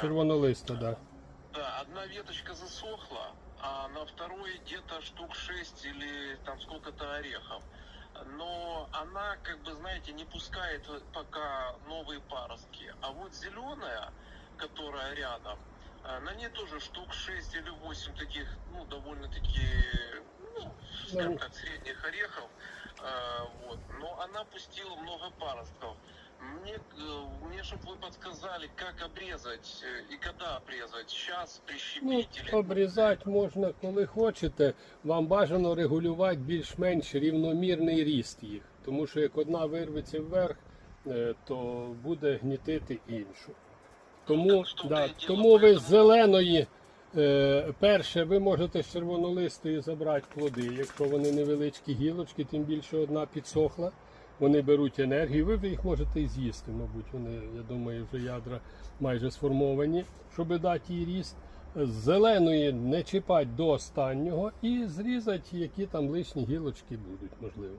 червонолиста, да. Да, одна веточка засохла, а на второй где-то штук 6 или там сколько-то орехов. Но она, как бы, знаете, не пускает пока новые паростки. А вот зеленая, которая рядом, э, на ней тоже штук 6 или 8 таких, ну, довольно-таки, ну, скажем Ну. так, средних орехов. Э, Вот. Но она пустила много паростков. Мне, э, мне чтобы вы подсказали, как обрезать э, и когда обрезать. Сейчас Ну, прищепить или... обрізати можна коли хочете. Вам бажано регулювати більш-менш рівномірний ріст їх. Тому що як одна вирветься вверх, е, то буде гнітити іншу. Тому, Так, що да, ти тому ви діло, з зеленої, е, перше, ви можете з червонолистої забрати плоди. Якщо вони невеличкі гілочки, тим більше одна підсохла. Вони беруть енергію, ви їх можете і з'їсти, мабуть. Вони, я думаю, вже ядра майже сформовані, щоб дати їй ріст. З зеленої не чіпати до останнього і зрізати, які там лишні гілочки будуть, можливо.